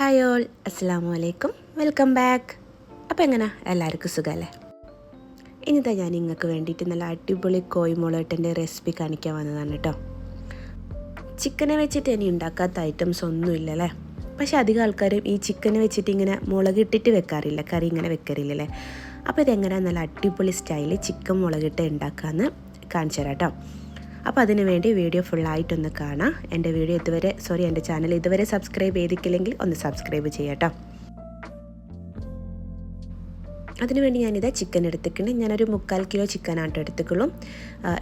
Hi all അസ്സാം വലൈക്കും welcome back അപ്പോൾ എങ്ങനെ? എല്ലാവർക്കും സുഖമല്ലേ ഇനിതാ ഞാൻ നിങ്ങൾക്ക് വേണ്ടിയിട്ട് നല്ല അടിപൊളി കോയിമുളകട്ടന്റെ റെസിപ്പി കാണിക്കാൻ വന്നതാണ് കേട്ടോ ചിക്കനെ വെച്ചിട്ട് ഇനി ഉണ്ടാക്കാത്ത ഐറ്റംസ് ഒന്നും ഇല്ലല്ലേ? പക്ഷെ അധികം ആൾക്കാരും ഈ ചിക്കനെ വെച്ചിട്ട് ഇങ്ങനെ മുളകിട്ടിട്ട് വെക്കാറില്ല. കറി ഇങ്ങനെ വെക്കാറില്ലല്ലേ അപ്പോൾ ഇതെങ്ങനെ നല്ല അടിപൊളി സ്റ്റൈലിൽ ചിക്കൻ മുളകിട്ട് ഉണ്ടാക്കാമെന്ന് കാണിച്ചു തരാം കേട്ടോ അപ്പോൾ അതിനുവേണ്ടി വീഡിയോ ഫുള്ളായിട്ടൊന്ന് കാണാം. എന്റെ വീഡിയോ ഇതുവരെ സോറി എന്റെ ചാനൽ ഇതുവരെ സബ്സ്ക്രൈബ് ചെയ്തിട്ടില്ലെങ്കിൽ ഒന്ന് സബ്സ്ക്രൈബ് ചെയ്യാം കേട്ടോ അതിനുവേണ്ടി ഞാനിത് ചിക്കൻ എടുത്തിട്ടുണ്ട്. ഞാനൊരു മുക്കാൽ കിലോ ചിക്കനായിട്ട് എടുത്തുക്കുള്ളൂ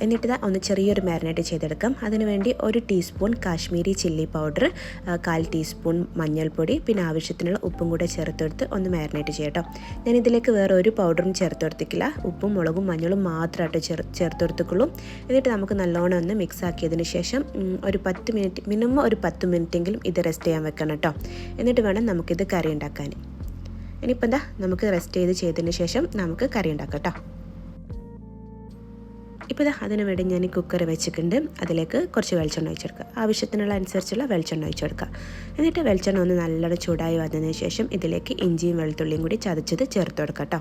എന്നിട്ട് ഇതാ ഒന്ന് ചെറിയൊരു മാരിനേറ്റ് ചെയ്തെടുക്കാം. അതിനുവേണ്ടി ഒരു ടീസ്പൂൺ കാശ്മീരി ചില്ലി പൗഡർ കാൽ ടീസ്പൂൺ മഞ്ഞൾപ്പൊടി പിന്നെ ആവശ്യത്തിനുള്ള ഉപ്പും കൂടെ ചേർത്തെടുത്ത് ഒന്ന് മാരിനേറ്റ് ചെയ്യട്ടോ. ഞാൻ ഇതിലേക്ക് വേറെ ഒരു പൗഡറും ചേർത്തെടുത്തിക്കില്ല ഉപ്പും മുളകും മഞ്ഞളും മാത്രമായിട്ട് ചേർ ചേർത്തെടുത്തുക്കുള്ളൂ എന്നിട്ട് നമുക്ക് നല്ലോണം ഒന്ന് മിക്സ് ആക്കിയതിന് ശേഷം ഒരു പത്ത് മിനിറ്റ് മിനിമം ഒരു പത്ത് മിനിറ്റെങ്കിലും ഇത് റെസ്റ്റ് ചെയ്യാൻ വെക്കണം കേട്ടോ. എന്നിട്ട് വേണം നമുക്കിത് കറി ഉണ്ടാക്കാൻ. ഇനിയിപ്പോൾ എന്താ നമുക്ക് റെസ്റ്റ് ചെയ്ത് ചെയ്തതിന് ശേഷം നമുക്ക് കറി ഉണ്ടാക്കാം കേട്ടോ ഇപ്പോൾ ഇതാ അതിന് വേണ്ടി ഞാൻ കുക്കർ വെച്ചിട്ടുണ്ട്. അതിലേക്ക് കുറച്ച് വെളിച്ചെണ്ണ ഒഴിച്ചെടുക്കുക. ആവശ്യത്തിനുള്ള അനുസരിച്ചുള്ള വെളിച്ചെണ്ണ ഒഴിച്ചെടുക്കുക. എന്നിട്ട് വെളിച്ചെണ്ണ ഒന്ന് നല്ലോണം ചൂടായി വന്നതിന് ശേഷം ഇതിലേക്ക് ഇഞ്ചിയും വെളുത്തുള്ളിയും കൂടി ചതച്ചത് ചേർത്ത് കൊടുക്കാം കേട്ടോ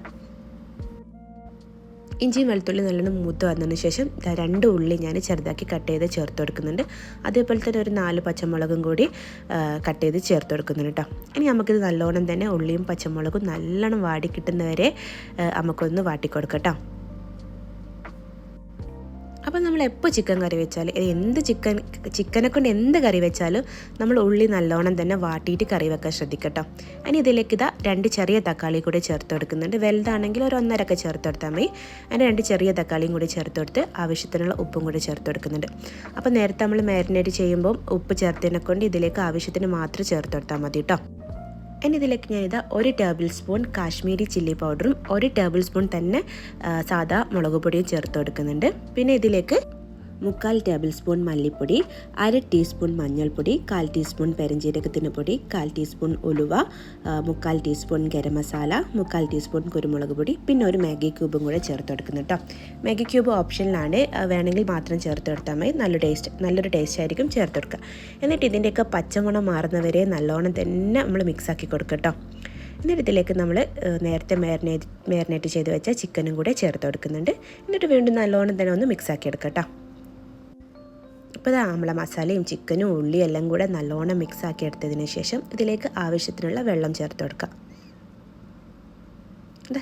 ഇഞ്ചിയും വെളുത്തുള്ളി നല്ലോണം മൂത്ത് വന്നതിന് ശേഷം രണ്ട് ഉള്ളി ഞാൻ ചെറുതാക്കി കട്ട് ചെയ്ത് ചേർത്ത് കൊടുക്കുന്നുണ്ട്. അതേപോലെ തന്നെ ഒരു നാല് പച്ചമുളകും കൂടി കട്ട് ചെയ്ത് ചേർത്ത് കൊടുക്കുന്നുണ്ട് കേട്ടോ ഇനി നമുക്കിത് നല്ലോണം തന്നെ ഉള്ളിയും പച്ചമുളകും നല്ലോണം വാടി കിട്ടുന്നവരെ നമുക്കൊന്ന് വാട്ടിക്കൊടുക്കട്ടോ അപ്പോൾ നമ്മൾ എപ്പോൾ ചിക്കൻ കറി വെച്ചാൽ എന്ത് ചിക്കൻ ചിക്കനെ കൊണ്ട് എന്ത് കറി വെച്ചാലും നമ്മൾ ഉള്ളി നല്ലോണം തന്നെ വാട്ടിയിട്ട് കറി വെക്കാൻ ശ്രദ്ധിക്കട്ടോ. ഇനി ഇതിലേക്ക് ഇതാ രണ്ട് ചെറിയ തക്കാളി കൂടി ചേർത്ത് കൊടുക്കുന്നുണ്ട്. വലുതാണെങ്കിൽ ഒരു ഒന്നരക്കെ ചേർത്ത് കൊടുത്താൽ മതി. അതിന് രണ്ട് ചെറിയ തക്കാളിയും കൂടി ചേർത്ത് കൊടുത്ത് ആവശ്യത്തിനുള്ള ഉപ്പും കൂടി ചേർത്ത് കൊടുക്കുന്നുണ്ട്. അപ്പോൾ നേരത്തെ നമ്മൾ മാരിനേറ്റ് ചെയ്യുമ്പോൾ ഉപ്പ് ചേർത്തതിനെ കൊണ്ട് ഇതിലേക്ക് ആവശ്യത്തിന് മാത്രം ചേർത്ത് കൊടുത്താൽ മതി കേട്ടോ. ഇനി ഇതിലേക്ക് ഞാനിതാ ഒരു ടേബിൾ സ്പൂൺ കാശ്മീരി ചില്ലി പൗഡറും ഒരു ടേബിൾ സ്പൂൺ തന്നെ സാധാ മുളക് പൊടിയും ചേർത്ത് കൊടുക്കുന്നുണ്ട്. പിന്നെ ഇതിലേക്ക് മുക്കാൽ ടേബിൾ സ്പൂൺ മല്ലിപ്പൊടി അര ടീസ്പൂൺ മഞ്ഞൾപ്പൊടി കാൽ ടീസ്പൂൺ പെരഞ്ചീരകത്തിന് പൊടി കാൽ ടീസ്പൂൺ ഉലുവ മുക്കാൽ ടീസ്പൂൺ ഗരം മസാല മുക്കാൽ ടീസ്പൂൺ കുരുമുളക് പൊടി പിന്നെ ഒരു മാഗി ക്യൂബും കൂടെ ചേർത്ത് കൊടുക്കുന്നു കേട്ടോ. മാഗി ക്യൂബ് ഓപ്ഷനിലാണ്. വേണമെങ്കിൽ മാത്രം ചേർത്ത് കൊടുത്താൽ മതി. നല്ല ടേസ്റ്റ് നല്ലൊരു ടേസ്റ്റ് ആയിരിക്കും ചേർത്ത് കൊടുക്കുക. എന്നിട്ട് ഇതിന്റെയൊക്കെ പച്ചമണം മാറുന്നവരെ നല്ലോണം തന്നെ നമ്മൾ മിക്സ് ആക്കി കൊടുക്കുക കേട്ടോ. എന്നിട്ട് ഇതിലേക്ക് നമ്മൾ നേരത്തെ മാരിനേറ്റ് മാരിനേറ്റ് ചെയ്ത് വെച്ച ചിക്കനും കൂടെ ചേർത്ത് കൊടുക്കുന്നുണ്ട്. എന്നിട്ട് വീണ്ടും നല്ലോണം തന്നെ ഒന്ന് മിക്സാക്കി എടുക്കാം കേട്ടോ. ഇപ്പോൾ നമ്മളെ മസാലയും ചിക്കനും ഉള്ളിയും എല്ലാം കൂടെ നല്ലോണം മിക്സ് ആക്കി എടുത്തതിന് ശേഷം ഇതിലേക്ക് ആവശ്യത്തിനുള്ള വെള്ളം ചേർത്ത് കൊടുക്കാം.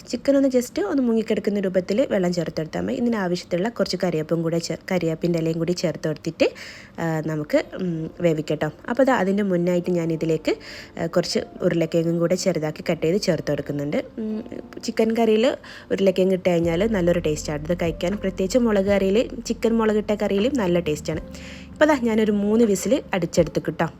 ചിക്കൻ ഒന്ന് ജസ്റ്റ് ഒന്ന് മുങ്ങിക്കിടക്കുന്ന രൂപത്തിൽ വെള്ളം ചേർത്തെടുത്താൽ മതി. ഇതിന് കുറച്ച് കറിയപ്പും കൂടെ ചേർ കറിവേപ്പിന്റെ ഇലയും കൂടി ചേർത്ത് കൊടുത്തിട്ട് നമുക്ക് വേവിക്കട്ടോ. അപ്പോൾ അത് അതിന്റെ മുന്നായിട്ട് ഞാൻ ഇതിലേക്ക് കുറച്ച് ഉരുളക്കിഴങ്ങും കൂടെ ചെറുതാക്കി കട്ട് ചെയ്ത് ചേർത്ത് കൊടുക്കുന്നുണ്ട്. ചിക്കൻ കറിയിൽ ഉരുളക്കിഴങ്ങ് ഇട്ട് കഴിഞ്ഞാൽ നല്ലൊരു ടേസ്റ്റാണ് ഇത് കഴിക്കാൻ പ്രത്യേകിച്ച് മുളക് കറിയിൽ ചിക്കൻ മുളകിട്ട കറിയിലും നല്ല ടേസ്റ്റാണ് ഇപ്പോൾ അതാ ഞാനൊരു മൂന്ന് വിസിൽ അടിച്ചെടുത്ത് കിട്ടാം.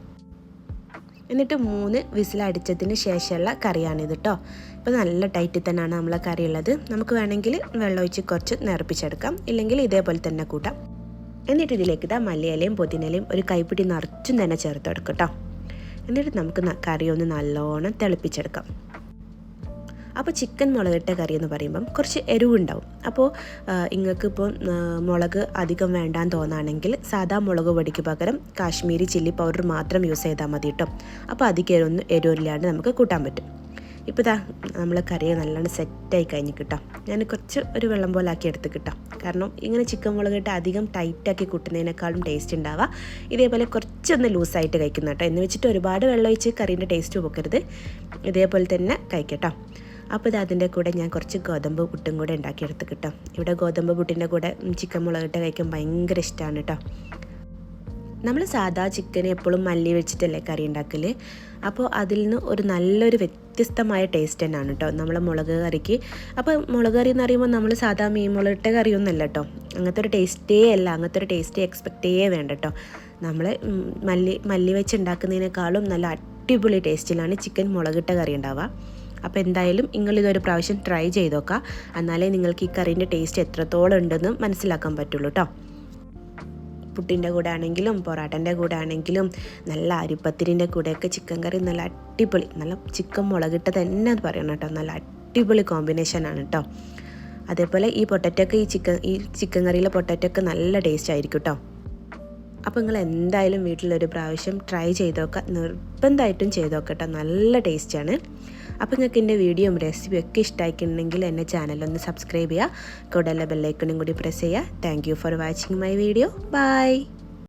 എന്നിട്ട് മൂന്ന് വിസിൽ അടിച്ചതിന് ശേഷമുള്ള കറിയാണിത് കേട്ടോ ഇപ്പോൾ നല്ല ടൈറ്റിൽ തന്നെയാണ് നമ്മളെ കറി ഉള്ളത് നമുക്ക് വേണമെങ്കിൽ വെള്ളമൊഴിച്ച് കുറച്ച് നിറപ്പിച്ചെടുക്കാം ഇല്ലെങ്കിൽ ഇതേപോലെ തന്നെ കൂട്ടാം. എന്നിട്ട് ഇതിലേക്ക് ഇതാ മല്ലിയിലയും പുതിനയിലയും ഒരു കൈപ്പിടി നിറച്ചും തന്നെ ചേർത്ത് കൊടുക്കും കേട്ടോ എന്നിട്ട് നമുക്ക് കറി ഒന്ന് നല്ലോണം തിളപ്പിച്ചെടുക്കാം. അപ്പോൾ ചിക്കൻ മുളകിട്ട കറി എന്ന് പറയുമ്പം കുറച്ച് എരിവുണ്ടാവും. അപ്പോൾ നിങ്ങൾക്ക് ഇപ്പോൾ മുളക് അധികം വേണ്ടാന്ന് തോന്നുകയാണെങ്കിൽ സാധാ മുളക് പൊടിക്ക് പകരം കാശ്മീരി ചില്ലി പൗഡർ മാത്രം യൂസ് ചെയ്താൽ മതി കേട്ടോ അപ്പോൾ അധികം എരിവൊന്നും എരിവില്ലാണ്ട് നമുക്ക് കൂട്ടാൻ പറ്റും. ഇപ്പോൾ ഇതാ നമ്മൾ കറി നല്ലോണം സെറ്റായി കഴിഞ്ഞ് കിട്ടാം ഞാൻ കുറച്ച് ഒരു വെള്ളം പോലെ ആക്കി എടുത്ത് കിട്ടാം കാരണം ഇങ്ങനെ ചിക്കൻ മുളകിട്ട് അധികം ടൈറ്റാക്കി കൂട്ടുന്നതിനേക്കാളും ടേസ്റ്റ് ഉണ്ടാവുക ഇതേപോലെ കുറച്ചൊന്ന് ലൂസായിട്ട് കഴിക്കുന്ന കേട്ടോ എന്ന് വെച്ചിട്ട് ഒരുപാട് വെള്ളം ഒഴിച്ച് കറീന്റെ ടേസ്റ്റ് പോക്കരുത്. ഇതേപോലെ തന്നെ കഴിക്കട്ടോ. അപ്പോൾ ഇത് അതിന്റെ കൂടെ ഞാൻ കുറച്ച് ഗോതമ്പ് പുട്ടും കൂടെ ഉണ്ടാക്കിയെടുത്ത് കിട്ടാം. ഇവിടെ ഗോതമ്പ് പുട്ടിന്റെ കൂടെ ചിക്കൻ മുളകിട്ട് കഴിക്കാൻ ഭയങ്കര ഇഷ്ടമാണ് കേട്ടോ. നമ്മൾ സാധാ ചിക്കൻ എപ്പോഴും മല്ലി വെച്ചിട്ടല്ലേ കറി ഉണ്ടാക്കൽ അപ്പോൾ അതിൽ നിന്ന് ഒരു നല്ലൊരു വ്യത്യസ്തമായ ടേസ്റ്റ് തന്നെയാണ് കേട്ടോ നമ്മളെ മുളക് കറിക്ക്. അപ്പോൾ മുളക് കറി എന്ന് പറയുമ്പോൾ നമ്മൾ സാധാ മീൻ മുളകിട്ട കറിയൊന്നുമല്ല കേട്ടോ. അങ്ങനത്തെ ഒരു ടേസ്റ്റേ അല്ല അങ്ങനത്തെ ഒരു ടേസ്റ്റ് എക്സ്പെക്റ്റേ വേണ്ട കേട്ടോ. നമ്മൾ മല്ലി മല്ലി വെച്ച് ഉണ്ടാക്കുന്നതിനേക്കാളും നല്ല അടിപൊളി ടേസ്റ്റിലാണ് ചിക്കൻ മുളകിട്ട കറി ഉണ്ടാവുക. അപ്പോൾ എന്തായാലും നിങ്ങൾ ഇതൊരു പ്രാവശ്യം ട്രൈ ചെയ്ത് നോക്കുക. എന്നാലേ നിങ്ങൾക്ക് ഈ കറീന്റെ ടേസ്റ്റ് എത്രത്തോളം ഉണ്ടെന്ന് മനസ്സിലാക്കാൻ പറ്റുള്ളൂ കേട്ടോ പുട്ടിന്റെ കൂടെ ആണെങ്കിലും പൊറാട്ടന്റെ കൂടെ ആണെങ്കിലും നല്ല അരിപ്പത്തിരിന്റെ കൂടെയൊക്കെ ചിക്കൻ കറി നല്ല അടിപൊളി നല്ല ചിക്കൻ മുളകിട്ട് തന്നെ അത് പറയണം കേട്ടോ. നല്ല അടിപൊളി കോമ്പിനേഷനാണ് കേട്ടോ അതേപോലെ ഈ പൊട്ടറ്റൊക്കെ ഈ ചിക്കൻ ഈ ചിക്കൻ കറിയിലെ പൊട്ടറ്റൊക്കെ നല്ല ടേസ്റ്റ് ആയിരിക്കും കേട്ടോ അപ്പോൾ നിങ്ങൾ എന്തായാലും വീട്ടിലൊരു പ്രാവശ്യം ട്രൈ ചെയ്ത് നോക്കുക. നിർബന്ധമായിട്ടും ചെയ്ത് നോക്കട്ടോ നല്ല ടേസ്റ്റാണ് അപ്പോൾ നിങ്ങൾക്ക് എന്റെ വീഡിയോയും റെസിപ്പിയും ഒക്കെ ഇഷ്ടമായിട്ടുണ്ടെങ്കിൽ എന്റെ ചാനലൊന്ന് സബ്സ്ക്രൈബ് ചെയ്യുക. കൂടെ ബെല്ലൈക്കണും കൂടി പ്രസ് ചെയ്യുക. Thank for watching my video bye